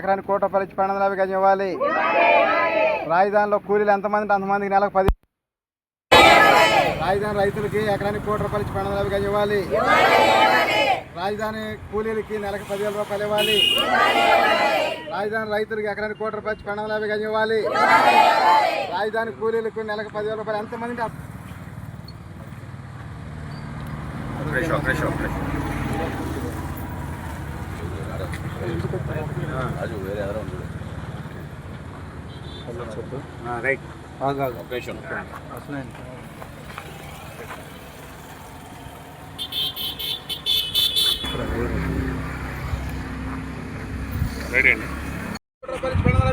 ఎకరానికి కోట రూపాయలు ఇచ్చి పన్నెండు యాభై గజం ఇవ్వాలి. రాజధానిలో కూలీలు ఎంతమంది అంతమందికి నెలకు పది రాజధాని రైతులకి ఎకరానికి కోటి రూపాయలు ఇచ్చి పన్నెండు యాభై గజం ఇవ్వాలి. రాజధాని కూలీలకి నెలకు పదివేల రూపాయలు ఇవ్వాలి. రాజధాని రైతులకి ఎకరానికి కోటి రూపాయలు ఇచ్చి పన్నెండు యాభై గజం ఇవ్వాలి. రాజధాని కూలీలకు నెలకు పదివేల రూపాయలు ఎంతమంది ఫ్రెష్ ఫ్రెష్ ఫ్రెష్ అది వేరే ఎవరో ఉంది రైట్.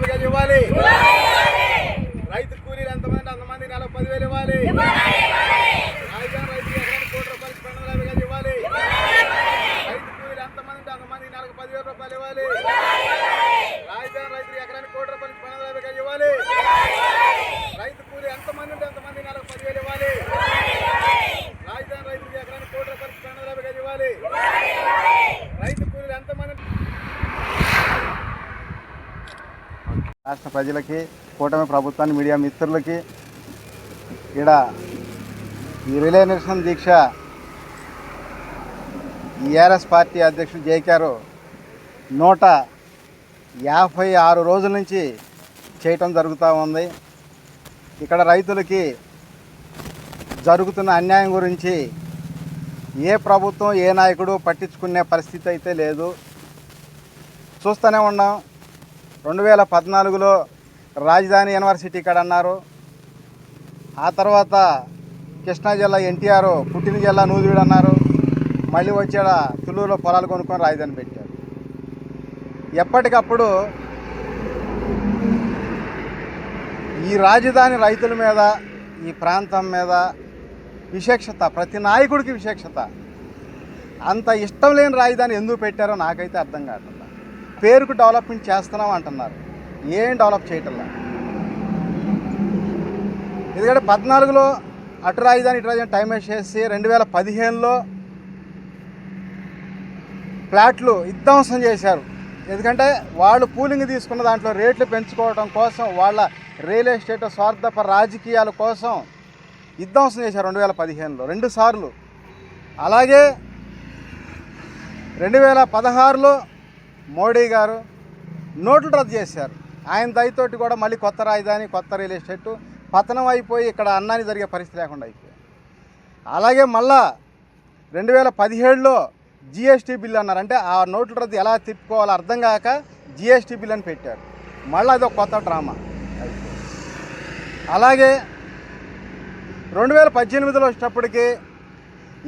గజం ఇవ్వాలి. రైతు కూలీలు ఎంతమంది అంతమంది నెలకు పదివేలు ఇవ్వాలి రాజధాని రైతుకి ఎకరానికి కోటి రూపాయలు ఇచ్చి పన్నెండు వందల యాభై గజం ఇవ్వాలి రైతు కూలీలు ఎంతమంది ఉంటే అంతమంది నెలకు పదివేల రూపాయలు ఇవ్వాలి రాజధాని రైతుకి ఎకరానికి కోటి రూపాయలు ఇచ్చి పన్నెండు వందల యాభై గజం ఇవ్వాలి రైతు కూలీ ఎంతమంది ఉంటే అంతమంది నెలకు పదివేలు ఇవ్వాలి రాజధాని రైతుకి ఎకరానికి కోటి రూపాయలు ఇచ్చి పన్నెండు వందల యాభై గజం ఇవ్వాలి రైతు కూలీలు ఎంతమంది రాష్ట్ర ప్రజలకి కూటమి ప్రభుత్వాన్ని మీడియా మిత్రులకి ఇక్కడ ఈ రిలే నిరసన దీక్ష ఈఆర్ఎస్ పార్టీ అధ్యక్షుడు జేకారు నూట యాభై ఆరు రోజుల నుంచి చేయటం జరుగుతూ ఉంది. ఇక్కడ రైతులకి జరుగుతున్న అన్యాయం గురించి ఏ ప్రభుత్వం ఏ నాయకుడు పట్టించుకునే పరిస్థితి అయితే లేదు. చూస్తూనే ఉన్నాం. రెండు వేల పద్నాలుగులో రాజధాని యూనివర్సిటీ ఇక్కడ అన్నారు. ఆ తర్వాత కృష్ణా జిల్లా ఎన్టీఆర్ పుట్టిన జిల్లా నూజివీడు అన్నారు. మళ్ళీ వచ్చేడ తుళ్ళూరులో పొలాలు కొనుక్కొని రాజధాని పెట్టారు. ఎప్పటికప్పుడు ఈ రాజధాని రైతుల మీద ఈ ప్రాంతం మీద విశేషత ప్రతి నాయకుడికి విశేషత. అంత ఇష్టం లేని రాజధాని ఎందుకు పెట్టారో నాకైతే అర్థం కావట్లేదు. పేరుకు డెవలప్మెంట్ చేస్తున్నాం అంటున్నారు. ఏం డెవలప్ చేయటంలా? ఎందుకంటే పద్నాలుగులో అటు రాజధాని ఇటు రాజధాని టైం వేస్ట్ చేసి రెండు వేల పదిహేనులో ఫ్లాట్లు విధ్వంసం చేశారు. ఎందుకంటే వాళ్ళు పూలింగ్ తీసుకున్న దాంట్లో రేట్లు పెంచుకోవడం కోసం వాళ్ళ రియల్ ఎస్టేట్ స్వార్థప రాజకీయాల కోసం విధ్వంసం చేశారు రెండు వేల పదిహేనులో రెండు సార్లు. అలాగే రెండు వేల పదహారులో మోడీ గారు నోట్లు రద్దు చేశారు. ఆయన దయతోటి కూడా మళ్ళీ కొత్త రాజధాని కొత్త రియల్ ఎస్టేట్ పతనం అయిపోయి ఇక్కడ అన్నాన్ని జరిగే పరిస్థితి లేకుండా అయిపోయింది. అలాగే మళ్ళా రెండు వేల పదిహేడులో జిఎస్టీ బిల్ అన్నారు. అంటే ఆ నోట్ల రద్దు ఎలా తిప్పుకోవాలో అర్థం కాక జిఎస్టీ బిల్ అని పెట్టారు. మళ్ళీ అది ఒక కొత్త డ్రామా అలాగే రెండు వేల పద్దెనిమిదిలో వచ్చేటప్పటికి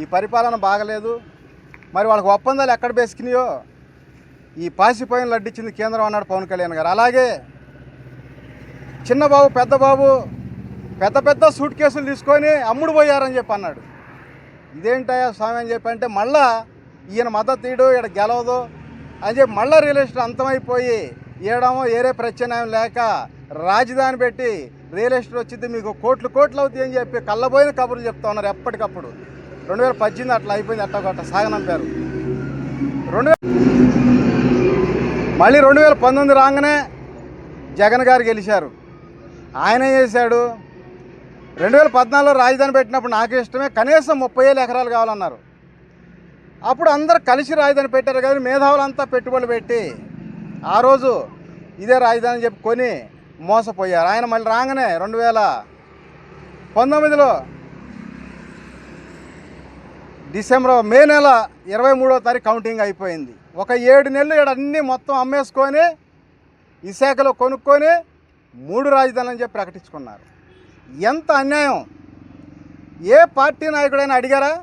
ఈ పరిపాలన బాగలేదు. మరి వాళ్ళకి ఒప్పందాలు ఎక్కడ బేసుకున్నాయో ఈ పాసిపోయిన లడ్డిచ్చింది కేంద్రం అన్నాడు పవన్ కళ్యాణ్ గారు. అలాగే చిన్న బాబు పెద్ద బాబు పెద్ద పెద్ద సూట్ కేసులు తీసుకొని అమ్ముడు పోయారని చెప్పి అన్నాడు. ఇదేంటయా స్వామి అని చెప్పి అంటే మళ్ళా ఈయన మద్దతు తీయడు ఈడ గెలవదు అని చెప్పి మళ్ళీ రియల్ ఎస్టేట్ అంతమైపోయి ఏడమో ఏరే ప్రత్యామ్నాయం లేక రాజధాని పెట్టి రియల్ ఎస్టేట్ వచ్చింది మీకు కోట్లు కోట్లు అవుతాయి అని చెప్పి కళ్ళబోయిన కబుర్లు చెప్తా ఉన్నారు ఎప్పటికప్పుడు. రెండు వేల పద్దెనిమిది అట్లా అయిపోయింది అట్ట కొట్ట సాగనంపారు రెండు వేల మళ్ళీ రెండు వేల పంతొమ్మిది రాగానే జగన్ గారు గెలిచారు. ఆయన చేశాడు? రెండు వేల పద్నాలుగులో రాజధాని పెట్టినప్పుడు నాకు ఇష్టమే కనీసం ముప్పై వేల ఎకరాలు కావాలన్నారు. అప్పుడు అందరు కలిసి రాజధాని పెట్టారు కానీ మేధావులంతా పెట్టుబడులు పెట్టి ఆ రోజు ఇదే రాజధాని చెప్పుకొని మోసపోయారు. ఆయన మళ్ళీ రాగానే రెండు వేల పంతొమ్మిదిలో డిసెంబర్ మే నెల ఇరవై మూడో తారీఖు కౌంటింగ్ అయిపోయింది. ఒక ఏడు నెలలు ఇక్కడ అన్నీ మొత్తం అమ్మేసుకొని విశాఖలో కొనుక్కొని మూడు రాజధానులు అని చెప్పి ప్రకటించుకున్నారు. ఎంత అన్యాయం? ఏ పార్టీ నాయకుడైనా అడిగారా?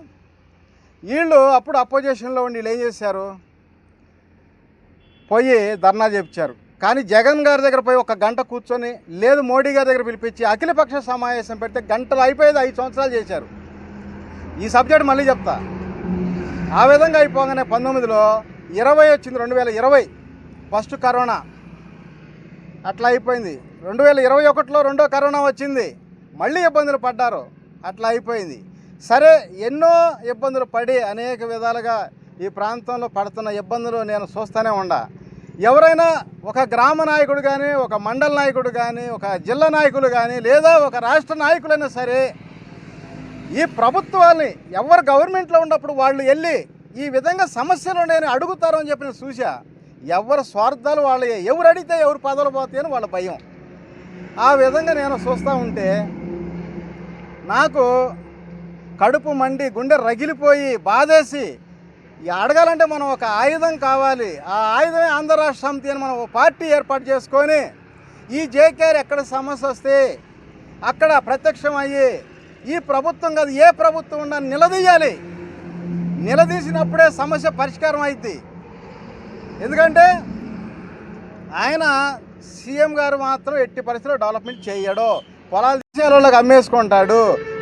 వీళ్ళు అప్పుడు అపోజిషన్లో ఉండి వీళ్ళు ఏం చేశారు? పోయి ధర్నా చేపించారు. కానీ జగన్ గారి దగ్గర పోయి ఒక గంట కూర్చొని లేదు మోడీ గారి దగ్గర పిలిపించి అఖిలపక్ష సమావేశం పెడితే గంటలు అయిపోయేది ఐదు సంవత్సరాలు చేశారు. ఈ సబ్జెక్ట్ మళ్ళీ చెప్తా. ఆ విధంగా అయిపోగానే పంతొమ్మిదిలో ఇరవై వచ్చింది రెండు వేల ఇరవై. First corona. అట్లా అయిపోయింది. రెండు వేల ఇరవై ఒకటిలో రెండో కరోనా వచ్చింది. మళ్ళీ ఇబ్బందులు పడ్డారు. అట్లా అయిపోయింది. సరే ఎన్నో ఇబ్బందులు పడి అనేక విధాలుగా ఈ ప్రాంతంలో పడుతున్న ఇబ్బందులు నేను చూస్తూనే ఉండా. ఎవరైనా ఒక గ్రామ నాయకుడు కానీ ఒక మండల నాయకుడు కానీ ఒక జిల్లా నాయకులు కానీ లేదా ఒక రాష్ట్ర నాయకులైనా సరే ఈ ప్రభుత్వాన్ని ఎవరు గవర్నమెంట్లో ఉన్నప్పుడు వాళ్ళు వెళ్ళి ఈ విధంగా సమస్యలు ఉన్నాయని అడుగుతారు అని చెప్పిన చూసా ఎవరి స్వార్థాలు వాళ్ళ ఎవరు అడిగితే ఎవరు పదవులు పోతాయని వాళ్ళ భయం. ఆ విధంగా నేను చూస్తూ ఉంటే నాకు కడుపు మండి గుండె రగిలిపోయి బాధేసి అడగాలంటే మనం ఒక ఆయుధం కావాలి. ఆ ఆయుధమే ఆంధ్ర రాష్ట్ర సమితి అని మనం ఒక పార్టీ ఏర్పాటు చేసుకొని ఈ జేకేఆర్ ఎక్కడ సమస్య వస్తే అక్కడ ప్రత్యక్షం అయ్యి ఈ ప్రభుత్వం కాదు ఏ ప్రభుత్వం ఉండాలని నిలదీయాలి. నిలదీసినప్పుడే సమస్య పరిష్కారం అయింది ఎందుకంటే ఆయన సీఎం గారు మాత్రం ఎట్టి పరిస్థితుల్లో డెవలప్మెంట్ చేయడు. పొలాలు దేశాలలోకి అమ్మేసుకుంటాడు.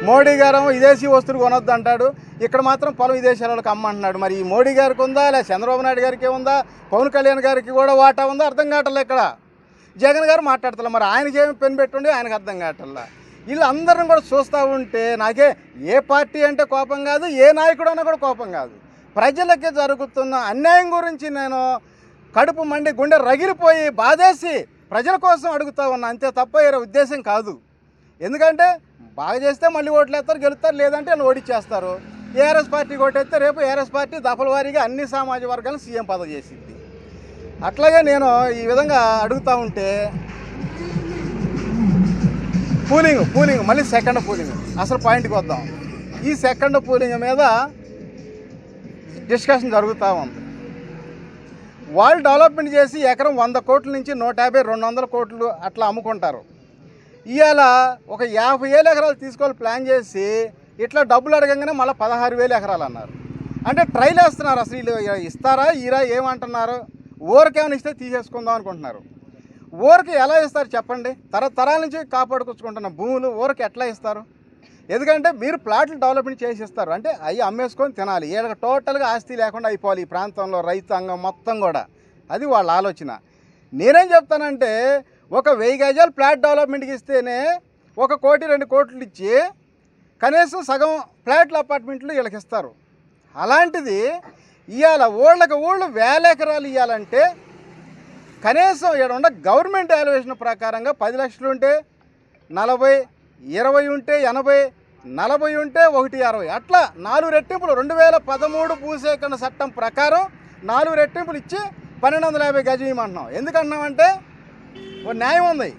మోడీ గారు విదేశీ వస్తువులు కొనొద్దు అంటాడు. ఇక్కడ మాత్రం పొలం విదేశాలకు అమ్మంటున్నాడు. మరి ఈ మోడీ గారికి ఉందా? లేదా చంద్రబాబు నాయుడు గారికి ఉందా? పవన్ కళ్యాణ్ గారికి కూడా వాటా ఉందా? అర్థం కావట్లే ఇక్కడ. జగన్ గారు మాట్లాడతలే. మరి ఆయనకి ఏమి పెన్ పెట్టుండి? ఆయనకు అర్థం కావట్లా. వీళ్ళందరం కూడా చూస్తూ ఉంటే నాకే ఏ పార్టీ అంటే కోపం కాదు ఏ నాయకుడు అన్నా కూడా కోపం కాదు. ప్రజలకి జరుగుతున్న అన్యాయం గురించి నేను కడుపు మండి గుండె రగిలిపోయి బాధేసి ప్రజల కోసం అడుగుతా ఉన్నా. అంతే తప్ప వేరే ఉద్దేశం కాదు. ఎందుకంటే బాగా చేస్తే మళ్ళీ ఓట్లు వేస్తారు గెలుస్తారు లేదంటే వాళ్ళు ఓడిచ్చేస్తారు. ఏఆర్ఎస్ పార్టీ ఓటేస్తే రేపు ఏఆర్ఎస్ పార్టీ దఫల వారీగా అన్ని సామాజిక వర్గాలను సీఎం పదవి చేసింది అట్లాగే నేను ఈ విధంగా అడుగుతూ ఉంటే పూలింగ్ పూలింగ్ మళ్ళీ సెకండ్ పూలింగ్. అసలు పాయింట్కి వద్దాం. ఈ సెకండ్ పూలింగ్ మీద డిస్కషన్ జరుగుతూ ఉంది. వాళ్ళు డెవలప్మెంట్ చేసి ఎకరం వంద కోట్ల నుంచి నూట యాభై రెండు వందల కోట్లు అట్లా అమ్ముకుంటారు. ఇవాళ ఒక యాభై వేల ఎకరాలు తీసుకోవాలి ప్లాన్ చేసి ఇట్లా డబ్బులు అడగంగానే మళ్ళీ పదహారు వేల ఎకరాలు అన్నారు. అంటే ట్రైల్ వేస్తున్నారు అసలు వీళ్ళు. ఇస్తారా ఈరా ఏమంటున్నారు? ఊరికేమైనా ఇస్తే తీసేసుకుందాం అనుకుంటున్నారు. ఊరికి ఎలా ఇస్తారు చెప్పండి? తరతరాల నుంచి కాపాడుకొచ్చుకుంటున్న భూములు ఊరికి ఎట్లా ఇస్తారు? ఎందుకంటే మీరు ప్లాట్లు డెవలప్మెంట్ చేసి ఇస్తారు అంటే అవి అమ్మేసుకొని తినాలి. వీళ్ళకి టోటల్గా ఆస్తి లేకుండా అయిపోవాలి ఈ ప్రాంతంలో రైతాంగం మొత్తం కూడా. అది వాళ్ళ ఆలోచన. నేనేం చెప్తానంటే ఒక వెయ్యి గజాలు ప్లాట్ డెవలప్మెంట్కి ఇస్తేనే ఒక కోటి రెండు కోట్లు ఇచ్చి కనీసం సగం ఫ్లాట్లు అపార్ట్మెంట్లు వీళ్ళకి ఇస్తారు. అలాంటిది ఇవాళ ఊళ్ళకి ఊళ్ళు వేల ఎకరాలు ఇవ్వాలంటే కనీసం ఇక్కడ ఉన్న గవర్నమెంట్ వాల్యుయేషన్ ప్రకారంగా పది లక్షలు ఉంటే నలభై ఇరవై ఉంటే ఎనభై నలభై ఉంటే ఒకటి అరవై. అట్లా నాలుగు రెట్టింపులు రెండు వేల పదమూడు భూసేకరణ చట్టం ప్రకారం నాలుగు రెట్టింపులు ఇచ్చి పన్నెండు వందల యాభై గజం ఇవ్వమంటున్నాం. ఎందుకంటున్నామంటే ఓ న్యాయం ఉంది.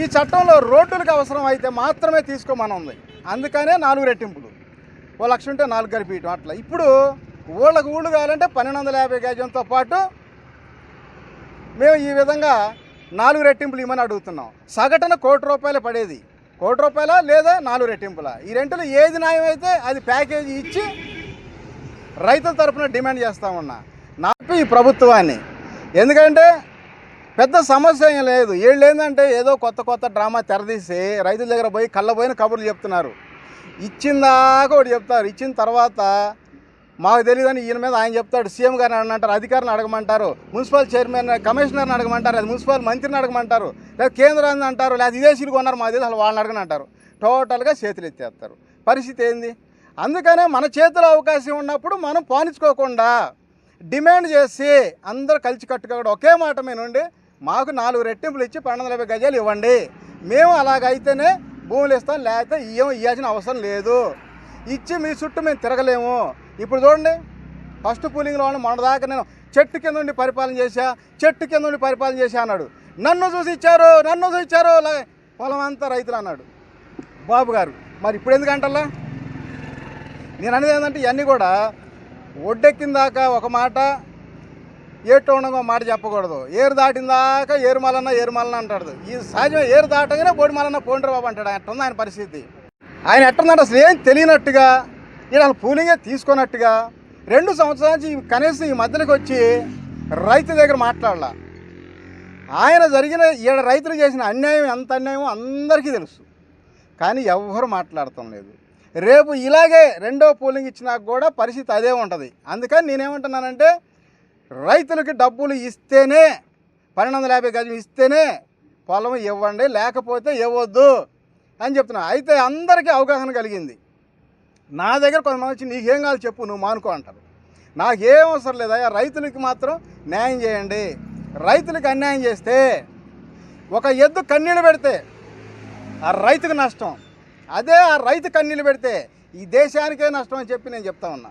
ఈ చట్టంలో రోడ్డులకు అవసరం అయితే మాత్రమే తీసుకోమని ఉంది. అందుకనే నాలుగు రెట్టింపులు. ఓ లక్ష ఉంటే నాలుగు గరిపీయటం అట్లా. ఇప్పుడు ఊళ్ళకు ఊళ్ళు కావాలంటే పన్నెండు వందల యాభై గజంతో పాటు మేము ఈ విధంగా నాలుగు రెట్టింపులు ఇవ్వమని అడుగుతున్నాం. సగటున కోటి రూపాయలు పడేది. కోటి రూపాయల లేదా నాలుగు రెట్టింపుల? ఈ రెంటులు ఏది న్యాయం అయితే అది ప్యాకేజీ ఇచ్చి రైతుల తరఫున డిమాండ్ చేస్తా ఉన్నా. నాకు ఈ ప్రభుత్వాన్ని. ఎందుకంటే పెద్ద సమస్య ఏం లేదు. వీళ్ళు ఏంటంటే ఏదో కొత్త కొత్త డ్రామా తెరదీసి రైతుల దగ్గర పోయి కళ్ళబోయిన కబుర్లు చెప్తున్నారు. ఇచ్చిందాక ఒకటి చెప్తారు. ఇచ్చిన తర్వాత మాకు తెలియదని ఈయన మీద ఆయన చెప్తాడు. సీఎం గారిని అడగమంటారు అధికారిని అడగమంటారు మున్సిపల్ చైర్మన్ కమిషనర్ని అడగమంటారు అది మున్సిపల్ మంత్రిని అడగమంటారు లేదా కేంద్రాన్ని అంటారు లేదా విదేశీలు కొన్నారు మాకు తెలియదు అసలు వాళ్ళని అడగనంటారు టోటల్గా చేతులు ఎత్తేస్తారు. పరిస్థితి ఏంది? అందుకనే మన చేతిలో అవకాశం ఉన్నప్పుడు మనం పానించుకోకుండా డిమాండ్ చేసి అందరూ కలిసి కట్టుకోవడం ఒకే మాట మీద నుండి మాకు నాలుగు రెట్టింపులు ఇచ్చి పన్నెండు యాభై గజాలు ఇవ్వండి. మేము అలాగైతేనే భూములు ఇస్తాం లేకపోతే ఇయ్యం ఇవ్వాల్సిన అవసరం లేదు. ఇచ్చి మీ చుట్టూ మేము తిరగలేము. ఇప్పుడు చూడండి ఫస్ట్ పూలింగ్లో మన దాకా నేను చెట్టు కింద ఉండి పరిపాలన చేశా చెట్టు కింద ఉండి పరిపాలన చేశా అన్నాడు. నన్ను చూసి ఇచ్చారు నన్ను చూసి ఇచ్చారు పొలం అంతా రైతులు అన్నాడు. బాబు గారు మరి ఇప్పుడు ఎందుకంటల్లా నేను అనేది ఏంటంటే ఇవన్నీ కూడా ఒడ్డెక్కిన దాకా ఒక మాట ఏటు ఉండగా మాట చెప్పకూడదు. ఏరు దాటిన దాకా ఏరు మలన్న ఏరు అంటాడు. ఈ సహజం ఏరు దాటగానే బోడి మలన్న బాబు అంటాడు. అట్టుంది ఆయన పరిస్థితి? ఆయన ఎట్టుందంటే అసలు ఏం తెలియనట్టుగా ఈయన పూలింగే తీసుకున్నట్టుగా రెండు సంవత్సరాల నుంచి కనీసం ఈ మధ్యలోకి వచ్చి రైతు దగ్గర మాట్లాడాల. ఆయన జరిగిన ఈడ రైతులు చేసిన అన్యాయం ఎంత అన్యాయమో అందరికీ తెలుసు. కానీ ఎవ్వరు మాట్లాడటం లేదు. రేపు ఇలాగే రెండో పోలింగ్ ఇచ్చినా కూడా పరిస్థితి అదే ఉంటుంది. అందుకని నేనేమంటున్నానంటే రైతులకి డబ్బులు ఇస్తేనే పన్నెండు వందల యాభై గజం ఇస్తేనే పొలం ఇవ్వండి లేకపోతే ఇవ్వద్దు అని చెప్తున్నా. అయితే అందరికీ అవగాహన కలిగింది. నా దగ్గర కొంతమంది వచ్చి నీకేం కావాలి చెప్పు నువ్వు మానుకో అంటారు. నాకేం అవసరం లేదయ్యా రైతులకి మాత్రం న్యాయం చేయండి. రైతులకు అన్యాయం చేస్తే ఒక ఎద్దు కన్నీళ్ళు పెడితే ఆ రైతుకు నష్టం. అదే ఆ రైతు కన్నీళ్ళు పెడితే ఈ దేశానికే నష్టం అని చెప్పి నేను చెప్తా ఉన్నా.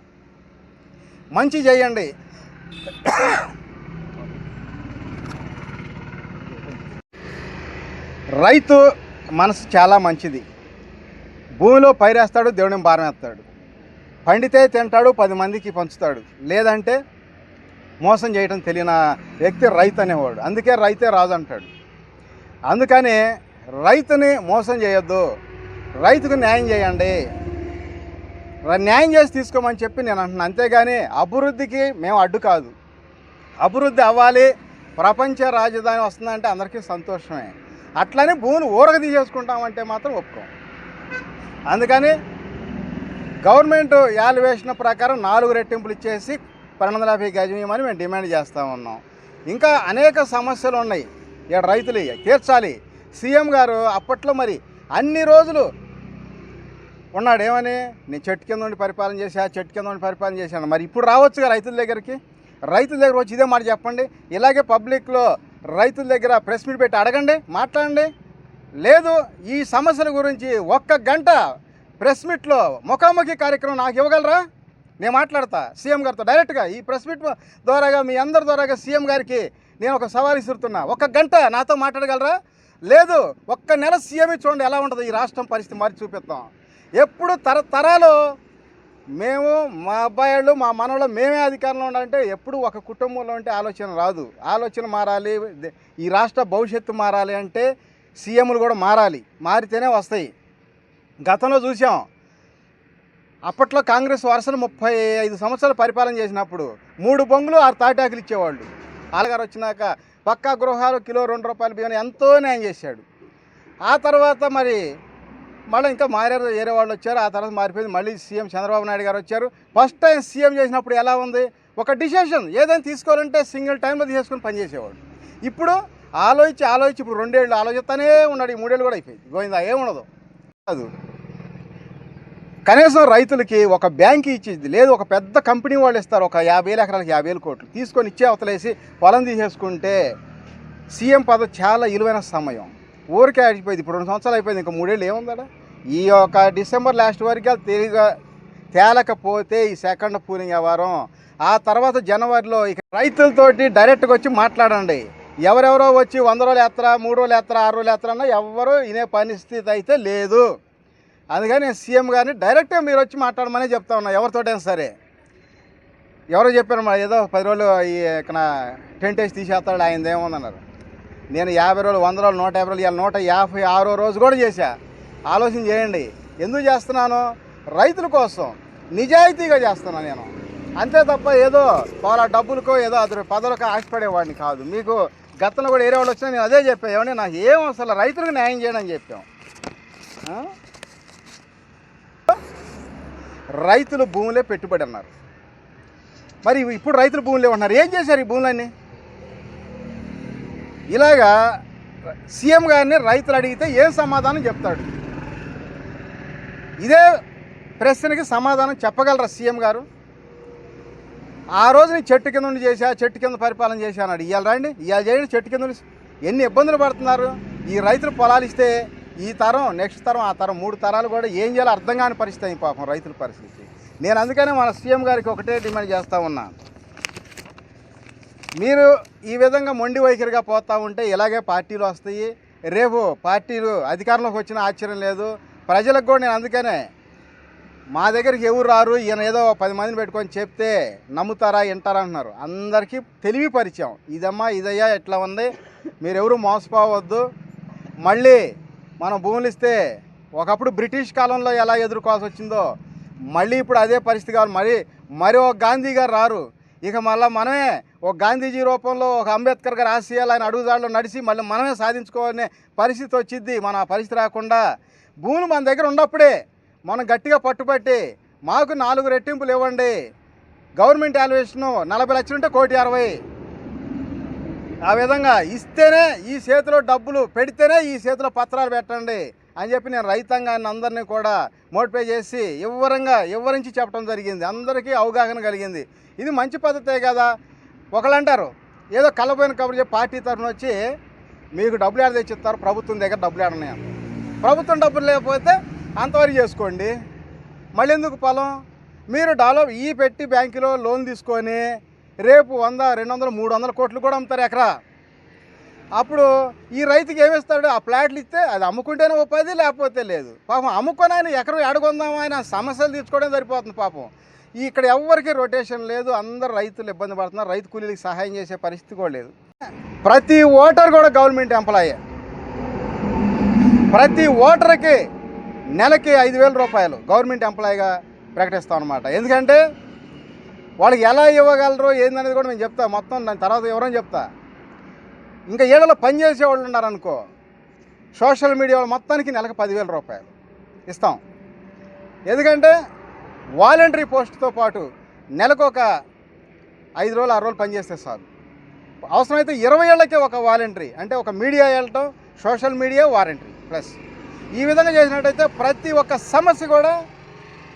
మంచి చేయండి. రైతు మనసు చాలా మంచిది. భూమిలో పైరేస్తాడు దేవుడిని భారమేస్తాడు. పండితే తింటాడు పది మందికి పంచుతాడు. లేదంటే మోసం చేయడం తెలియని వ్యక్తి రైతు అనేవాడు. అందుకే రైతే రాజు అంటాడు. అందుకని రైతుని మోసం చేయొద్దు. రైతుకు న్యాయం చేయండి. న్యాయం చేసి తీసుకోమని చెప్పి నేను అంటున్నాను అంతేగాని అభివృద్ధికి మేము అడ్డు కాదు. అభివృద్ధి అవ్వాలి. ప్రపంచ రాజధాని వస్తుందంటే అందరికీ సంతోషమే. అట్లనే భూమిని ఊరగ తీసేసుకుంటామంటే మాత్రం ఒప్పుకోం. అందుకని గవర్నమెంట్ యాలివేషన్ ప్రకారం నాలుగు రెట్టింపులు ఇచ్చేసి పన్నెండు వందల యాభై గజం ఇవ్వమని మేము డిమాండ్ చేస్తూ ఉన్నాం. ఇంకా అనేక సమస్యలు ఉన్నాయి. ఇక్కడ రైతులు తీర్చాలి. సీఎం గారు అప్పట్లో మరి అన్ని రోజులు ఉన్నాడు ఏమని నేను చెట్టు కింద ఉండి పరిపాలన చేశా చెట్టు కింద ఉండి పరిపాలన చేశాను. మరి ఇప్పుడు రావచ్చుగా రైతుల దగ్గరికి? రైతుల దగ్గర వచ్చి ఇదే మాట చెప్పండి. ఇలాగే పబ్లిక్లో రైతుల దగ్గర ప్రెస్ మీట్ పెట్టి అడగండి మాట్లాడండి. లేదు ఈ సమస్యల గురించి ఒక్క గంట ప్రెస్ మీట్లో ముఖాముఖి కార్యక్రమం నాకు ఇవ్వగలరా? నేను మాట్లాడతా. సీఎం గారితో డైరెక్ట్గా ఈ ప్రెస్ మీట్ ద్వారాగా మీ అందరి ద్వారాగా సీఎం గారికి నేను ఒక సవాల్ ఇస్తున్నా ఒక గంట నాతో మాట్లాడగలరా? లేదు ఒక్క నెల సీఎం చూడండి ఎలా ఉంటుంది ఈ రాష్ట్రం పరిస్థితి మరి చూపిస్తాం ఎప్పుడు తరతరాలు మేము మా అబ్బాయిలు మా మనవళ్ళు మేమే అధికారంలో ఉండాలంటే ఎప్పుడు ఒక కుటుంబంలో ఉంటే ఆలోచన రాదు. ఆలోచన మారాలి ఈ రాష్ట్ర భవిష్యత్తు మారాలి అంటే సీఎంలు కూడా మారాలి. మారితేనే వస్తాయి. గతంలో చూసాం. అప్పట్లో కాంగ్రెస్ వరుసను ముప్పై ఐదు సంవత్సరాలు పరిపాలన చేసినప్పుడు మూడు బొంగులు ఆరు తాటాకులు ఇచ్చేవాళ్ళు. ఆలగారు వచ్చినాక పక్కా గృహాలు కిలో రెండు రూపాయల బియ్యం ఎంతో న్యాయం చేశాడు. ఆ తర్వాత మరి మళ్ళీ ఇంకా మారారు వేరే వాళ్ళు వచ్చారు. ఆ తర్వాత మారిపోయింది. మళ్ళీ సీఎం చంద్రబాబు నాయుడు గారు వచ్చారు. ఫస్ట్ టైం సీఎం చేసినప్పుడు ఎలా ఉంది? ఒక డిసిషన్ ఏదైనా తీసుకోవాలంటే సింగిల్ టైంలో తీసుకొని పనిచేసేవాడు ఇప్పుడు ఆలోచించి ఆలోచించి ఇప్పుడు రెండేళ్ళు ఆలోచిస్తానే ఉన్నాడు. ఈ మూడేళ్ళు కూడా అయిపోయింది. గోవిందా ఏముండదు. కాదు. కనీసం రైతులకి ఒక బ్యాంక్ ఇచ్చేది లేదు. ఒక పెద్ద కంపెనీ వాళ్ళు ఇస్తారు. ఒక యాభై వేల ఎకరాలకు యాభై వేల కోట్లు. తీసుకొని ఇచ్చే అవతలేసి పొలం తీసేసుకుంటే సీఎం పదవి చాలా విలువైన సమయం. ఊరికే ఆడిపోయింది ఇప్పుడు రెండు సంవత్సరాలు అయిపోయింది. ఇంకా మూడేళ్ళు ఏముందా ఈ యొక్క డిసెంబర్ లాస్ట్ వరకు తిరిగా తేలకపోతే ఈ సెకండ్ పూలింగ్ వ్యవహారం. ఆ తర్వాత జనవరిలో ఇక రైతులతోటి డైరెక్ట్గా వచ్చి మాట్లాడండి. ఎవరెవరో వచ్చి వంద రోజులు ఎత్తరా మూడు రోజులు ఎత్తరా ఆరు రోజులు ఎత్తరా అన్నా ఎవరు వినే పరిస్థితి అయితే లేదు. అందుకని నేను సీఎం గారిని డైరెక్ట్గా మీరు వచ్చి మాట్లాడమని చెప్తా ఉన్నా ఎవరితోటైనా సరే. ఎవరో చెప్పారు మరి ఏదో పది రోజులు ఈ ఇక్కడ టెంట్ వేసి తీసేస్తాడు ఆయన ఏముందన్నారు నేను యాభై రోజులు వంద రోజులు నూట యాభై రోజులు నూట యాభై ఆరో రోజు కూడా చేశా. ఆలోచన చేయండి. ఎందుకు చేస్తున్నాను? రైతుల కోసం నిజాయితీగా చేస్తున్నాను నేను. అంతే తప్ప ఏదో వాళ్ళ డబ్బులకో ఏదో అది పదవులకు ఆశపడేవాడిని కాదు. మీకు గతంలో కూడా ఏరే వాళ్ళు వచ్చినా నేను అదే చెప్పాను ఏమంటే నాకు ఏం అసలు రైతులకు న్యాయం చేయడం అని చెప్పాం. రైతులు భూములే పెట్టుబడి అన్నారు. మరి ఇప్పుడు రైతులు భూములు ఏమన్నారు ఏం చేశారు ఈ భూములన్నీ? ఇలాగా సీఎం గారిని రైతులు అడిగితే ఏం సమాధానం చెప్తాడు? ఇదే ప్రశ్నకి సమాధానం చెప్పగలరా సీఎం గారు? ఆ రోజు నేను చెట్టు కింద ఉండి చేశా చెట్టు కింద పరిపాలన చేశా అన్నాడు. ఇవాళ రండి ఇవాళ చేయండి చెట్టు కింద ఉండి. ఎన్ని ఇబ్బందులు పడుతున్నారు? ఈ రైతులు పొలాలు ఇస్తే ఈ తరం నెక్స్ట్ తరం ఆ తరం మూడు తరాలు కూడా ఏం చేయాలో అర్థం కాని పరిస్థితి అయింది పాపం రైతుల పరిస్థితి. నేను అందుకనే మన సీఎం గారికి ఒకటే డిమాండ్ చేస్తూ ఉన్నా. మీరు ఈ విధంగా మొండి వైఖరిగా పోతూ ఉంటే ఇలాగే పార్టీలు వస్తాయి. రేపు పార్టీలు అధికారంలోకి వచ్చిన ఆశ్చర్యం లేదు. ప్రజలకు కూడా నేను అందుకనే మా దగ్గరికి ఎవరు రారు ఈయన ఏదో పది మందిని పెట్టుకొని చెప్తే నమ్ముతారా వింటారా అంటున్నారు. అందరికీ తెలివి పరిచయం. ఇదమ్మా ఇదయ్యా ఎట్లా ఉంది? మీరు ఎవరు మోసపోవద్దు. మళ్ళీ మనం భూములు ఇస్తే ఒకప్పుడు బ్రిటిష్ కాలంలో ఎలా ఎదుర్కోవాల్సి వచ్చిందో మళ్ళీ ఇప్పుడు అదే పరిస్థితి కావాలి. మరి మరి ఒక గాంధీ గారు రారు. ఇక మళ్ళీ మనమే ఒక గాంధీజీ రూపంలో ఒక అంబేద్కర్ గారు ఆశయాలు ఆయన అడుగుజాడలో నడిచి మళ్ళీ మనమే సాధించుకోవాలనే పరిస్థితి వచ్చింది మన ఆ పరిస్థితి రాకుండా భూములు మన దగ్గర ఉన్నప్పుడే మనం గట్టిగా పట్టుబట్టి మాకు నాలుగు రెట్టింపులు ఇవ్వండి. గవర్నమెంట్ వాల్యుయేషన్ నలభై లక్షలు ఉంటే కోటి అరవై. ఆ విధంగా ఇస్తేనే ఈ చేతిలో డబ్బులు పెడితేనే ఈ చేతిలో పత్రాలు పెట్టండి అని చెప్పి నేను రైతాంగాన్ని అందరినీ కూడా మోటివేట్ చేసి వివరంగా వివరించి చెప్పడం జరిగింది. అందరికీ అవగాహన కలిగింది. ఇది మంచి పద్ధతే కదా. ఒకళ్ళు అంటారు ఏదో కలపోయిన కబురు చెప్పి పార్టీ తరఫున వచ్చి మీకు డబ్బులు ఏడ తెచ్చిస్తారు? ప్రభుత్వం దగ్గర డబ్బులు ఆడనే ప్రభుత్వం డబ్బులు లేకపోతే అంతవరకు చేసుకోండి. మళ్ళీ ఎందుకు పొలం? మీరు డాలర్ ఈ పెట్టి బ్యాంకులో లోన్ తీసుకొని రేపు వంద రెండు వందలు మూడు వందల కోట్లు కూడా అమ్ముతారు ఎకరా? అప్పుడు ఈ రైతుకి ఏమిస్తాడు ఆ ప్లాట్లు ఇస్తే అది అమ్ముకుంటేనే ఉపాధి లేకపోతే లేదు. పాపం అమ్ముకొని ఆయన ఎకరం ఎడగొందాం ఆయన సమస్యలు తీర్చుకోవడం సరిపోతుంది పాపం. ఇక్కడ ఎవరికి రొటేషన్ లేదు. అందరు రైతులు ఇబ్బంది పడుతున్నారు. రైతు కూలీలకు సహాయం చేసే పరిస్థితి కూడా లేదు. ప్రతి ఓటర్ కూడా గవర్నమెంట్ ఎంప్లాయే. ప్రతి ఓటర్కి నెలకి ఐదు వేల రూపాయలు గవర్నమెంట్ ఎంప్లాయీగా ప్రకటిస్తాం అనమాట ఎందుకంటే వాళ్ళకి ఎలా ఇవ్వగలరు ఏందనేది కూడా మేము చెప్తా. మొత్తం దాని తర్వాత ఎవరో చెప్తా. ఇంకా ఏళ్ళలో పనిచేసే వాళ్ళు ఉన్నారనుకో సోషల్ మీడియా వాళ్ళు మొత్తానికి నెలకు పదివేల రూపాయలు ఇస్తాం. ఎందుకంటే వాలంటరీ పోస్ట్తో పాటు నెలకు ఒక ఐదు రోజులు ఆరు రోజులు పనిచేస్తే చాలు. అవసరమైతే ఇరవై ఏళ్ళకే ఒక వాలంటరీ అంటే ఒక మీడియా వెళ్ళటం సోషల్ మీడియా వారంటరీ ప్లస్. ఈ విధంగా చేసినట్టయితే ప్రతి ఒక్క సమస్య కూడా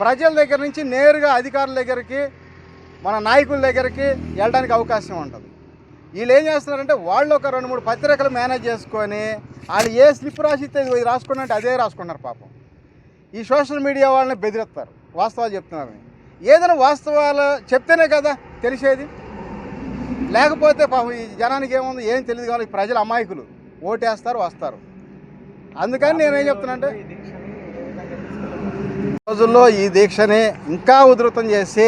ప్రజల దగ్గర నుంచి నేరుగా అధికారుల దగ్గరికి మన నాయకుల దగ్గరికి వెళ్ళడానికి అవకాశం ఉంటుంది. వీళ్ళు ఏం చేస్తున్నారంటే వాళ్ళు ఒక రెండు మూడు పత్రికలు మేనేజ్ చేసుకొని వాళ్ళు ఏ స్లిప్ రాసిస్తే ఇది రాసుకున్నట్టు అదే రాసుకున్నారు పాపం. ఈ సోషల్ మీడియా వాళ్ళని బెదిరిస్తారు. వాస్తవాలు చెప్తున్నారు. ఏదైనా వాస్తవాలు చెప్తేనే కదా తెలిసేది. లేకపోతే పాపం ఈ జనానికి ఏముంది? ఏం తెలియదు కావాలి ప్రజలు అమాయకులు. ఓటేస్తారు వస్తారు. అందుకని నేనేం చెప్తున్నానంటే రోజుల్లో ఈ దీక్షని ఇంకా ఉధృతం చేసి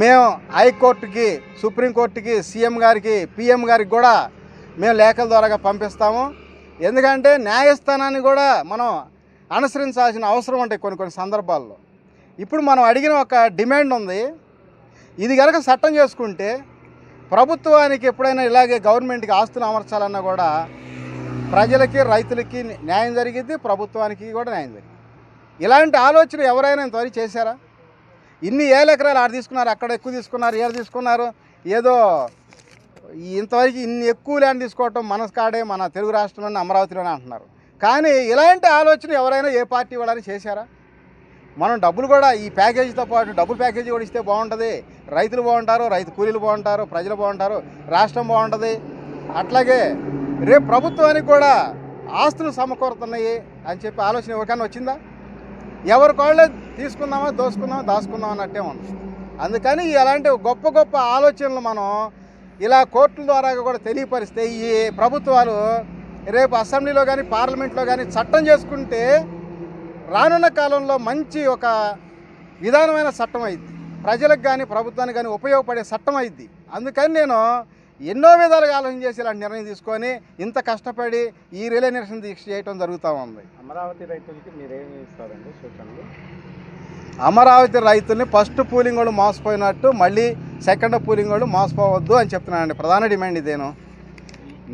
మేము హైకోర్టుకి సుప్రీంకోర్టుకి సీఎం గారికి పిఎం గారికి కూడా మేము లేఖల ద్వారాగా పంపిస్తాము. ఎందుకంటే న్యాయస్థానాన్ని కూడా మనం అనుసరించాల్సిన అవసరం ఉంటాయి కొన్ని కొన్ని సందర్భాల్లో. ఇప్పుడు మనం అడిగిన ఒక డిమాండ్ ఉంది. ఇది కనుక చట్టం చేసుకుంటే ప్రభుత్వానికి ఎప్పుడైనా ఇలాగే గవర్నమెంట్కి ఆస్తులు అమర్చాలన్నా కూడా ప్రజలకి రైతులకి న్యాయం జరిగింది ప్రభుత్వానికి కూడా న్యాయం జరిగింది ఇలాంటి ఆలోచన ఎవరైనా ఇంతవరకు చేశారా? ఇన్ని ఏళ్ళ ఎకరాలు ఆడ తీసుకున్నారు అక్కడ ఎక్కువ తీసుకున్నారు ఏడు తీసుకున్నారు ఏదో ఇంతవరకు ఇన్ని ఎక్కువ ల్యాండ్ తీసుకోవటం మన కాడే మన తెలుగు రాష్ట్రంలోనే అమరావతిలోనే అంటున్నారు. కానీ ఇలాంటి ఆలోచన ఎవరైనా ఏ పార్టీ వాళ్ళని చేశారా? మనం డబ్బులు కూడా ఈ ప్యాకేజీతో పాటు డబ్బులు ప్యాకేజీ కూడా ఇస్తే బాగుంటుంది. రైతులు బాగుంటారు రైతు కూలీలు బాగుంటారు ప్రజలు బాగుంటారు రాష్ట్రం బాగుంటుంది. అట్లాగే రేపు ప్రభుత్వానికి కూడా ఆస్తులు సమకూరుతున్నాయి అని చెప్పి ఆలోచన ఎవరికైనా వచ్చిందా? ఎవరి కాళ్ళే తీసుకుందామా దోసుకుందామా దాచుకుందాం అన్నట్టే ఉంది. అందుకని అలాంటి గొప్ప గొప్ప ఆలోచనలు మనం ఇలా కోర్టుల ద్వారా కూడా తెలియపరిస్తే ఈ ప్రభుత్వాలు రేపు అసెంబ్లీలో కానీ పార్లమెంట్లో కానీ చట్టం చేసుకుంటే రానున్న కాలంలో మంచి ఒక విధానమైన చట్టం అయింది ప్రజలకు కానీ ప్రభుత్వానికి కానీ ఉపయోగపడే చట్టం అయింది అందుకని నేను ఎన్నో విధాలుగా ఆలోచన చేసి ఇలాంటి నిర్ణయం తీసుకొని ఇంత కష్టపడి ఈ రిలే నిరసన దీక్ష చేయడం జరుగుతూ ఉంది. అమరావతి రైతులకి మీరేమి ఇస్తారండి సూచనలు? అమరావతి రైతుల్ని ఫస్ట్ పూలింగ్ వాళ్ళు మోసపోయినట్టు మళ్ళీ సెకండ్ పూలింగ్ వాళ్ళు మోసపోవద్దు అని చెప్తున్నానండి ప్రధాన డిమాండ్ ఇదేను.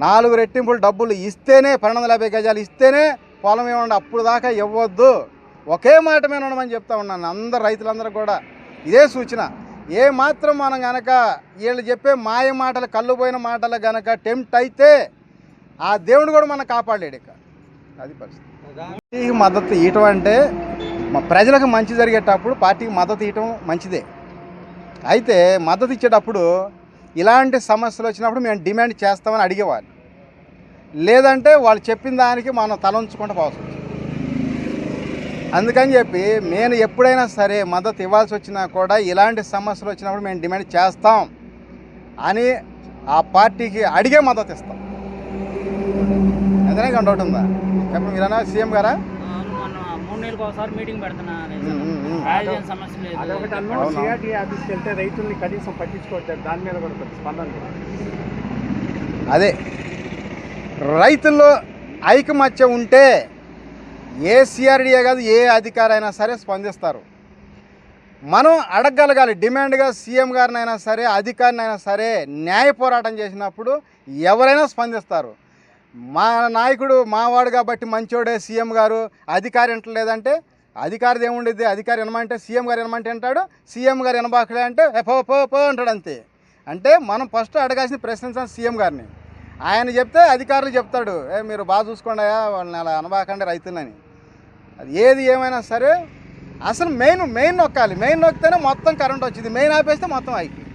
నాలుగు రెట్టింపులు డబ్బులు ఇస్తేనే పన్నెండు వందల యాభై గజాలు ఇస్తేనే పొలం ఇవ్వండి అప్పుడు దాకా ఇవ్వద్దు. ఒకే మాట మీద ఉండమని చెప్తా ఉన్నాను. అందరు రైతులందరూ కూడా ఇదే సూచన. ఏ మాత్రం మనం గనక వీళ్ళు చెప్పే మాయ మాటలు కళ్ళుపోయిన మాటలు గనక టెంప్ట్ అయితే ఆ దేవుడు కూడా మనం కాపాడలేడు ఇక. అది పరిస్థితి. మద్దతు ఇవ్వటం అంటే ప్రజలకు మంచి జరిగేటప్పుడు పార్టీకి మద్దతు ఇవ్వటం మంచిదే. అయితే మద్దతు ఇచ్చేటప్పుడు ఇలాంటి సమస్యలు వచ్చినప్పుడు మేము డిమాండ్ చేస్తామని అడిగేవాళ్ళు. లేదంటే వాళ్ళు చెప్పిన దానికి మనం తలంచుకుంటూ పోవాల్సి అందుకని చెప్పి నేను ఎప్పుడైనా సరే మద్దతు ఇవ్వాల్సి వచ్చినా కూడా ఇలాంటి సమస్యలు వచ్చినప్పుడు మేము డిమాండ్ చేస్తాం అని ఆ పార్టీకి అడిగే మద్దతు ఇస్తాం అదనే డౌట్ ఉందా చెప్పండి మీరన్నా సీఎం గారా మూడు నెలలకు ఒకసారి మీటింగ్ పెడుతున్నా నేను. సమస్య లేదు అదొకటి అన్న సిఆర్టీ ఆఫీస్కి వెళ్తే రైతుల్ని కనీసం పట్టించుకోవట్లేదు దాని మీద కూడా స్పందన అదే రైతుల్లో ఐకమత్యం ఉంటే ఏ సిఆర్డీఏ కాదు ఏ అధికారి అయినా సరే స్పందిస్తారు. మనం అడగగలగాలి. డిమాండ్గా సీఎం గారినైనా సరే అధికారినైనా సరే న్యాయ పోరాటం చేసినప్పుడు ఎవరైనా స్పందిస్తారు. మా నాయకుడు మావాడు కాబట్టి మంచోడే సీఎం గారు. అధికారి వింటలేదంటే అధికారిది ఏముండేది అధికారి వినమంటే సీఎం గారు వినమంటే అంటాడు సీఎం గారు వినబాకలే అంటే "ఏ, పో పో పో అంటాడు అంతే. అంటే మనం ఫస్ట్ అడగాల్సిన ప్రశ్నించాలి సీఎం గారిని. ఆయన చెప్తే అధికారులు చెప్తాడు ఏ మీరు బాగా చూసుకోండి అయ్యా వాళ్ళని అలా అనబాకండి రైతులని. అది ఏది ఏమైనా సరే అసలు మెయిన్ మెయిన్ నొక్కాలి. మెయిన్ నొక్కితేనే మొత్తం కరెంట్ వచ్చింది. మెయిన్ ఆపేస్తే మొత్తం అయిపోయింది.